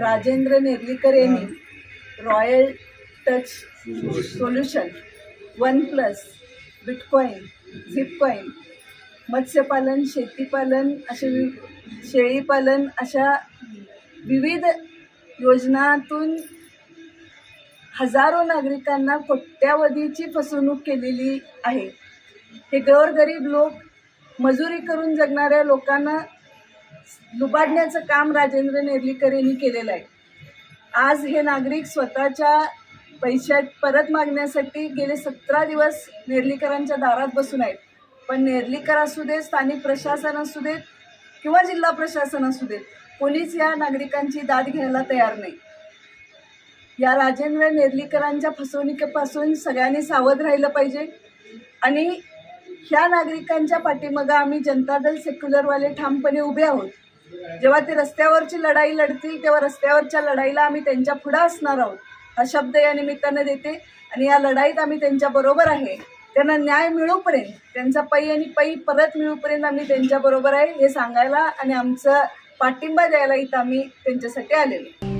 राजेंद्र नेर्लीकर यांनी royal touch solution one plus bitcoin Zipcoin मत्स्यपालन शेतीपालन असे वि शेळीपालन अशा विविध योजनातून हजारो नागरिकांना कोट्यावधीची फसवणूक केलेली आहे. हे गोरगरीब लोक मजुरी करून जगणाऱ्या लोकांना लुबाडण्याचं काम राजेंद्र नेर्लीकर यांनी केलेलं आहे. आज हे नागरिक स्वतःच्या पैशात परत मागण्यासाठी गेले सतरा दिवस नेर्लीकरांच्या दारात बसून आहेत. पण नेर्लीकर असू देत स्थानिक प्रशासन असू देत किंवा जिल्हा प्रशासन असू देत कोणीच या नागरिकांची दाद घ्यायला तयार नाही. या राजेंद्र नेर्लीकरांच्या फसवणुकीपासून सगळ्यांनी सावध राहिलं पाहिजे आणि ह्या नागरिकांच्या पाठीमागं आम्ही जनता दल सेक्युलरवाले ठामपणे उभे आहोत. जेव्हा ते रस्त्यावरची लढाई लढतील तेव्हा रस्त्यावरच्या लढाईला आम्ही त्यांच्या पुढं असणार आहोत हा शब्द या निमित्तानं देते. आणि या लढाईत आम्ही त्यांच्याबरोबर आहे. त्यांना न्याय मिळूपर्यंत त्यांचा पै आणि पै परत मिळूपर्यंत आम्ही त्यांच्याबरोबर आहे हे सांगायला आणि आमचं पाठिंबा द्यायला इथं आम्ही त्यांच्यासाठी आलेलो.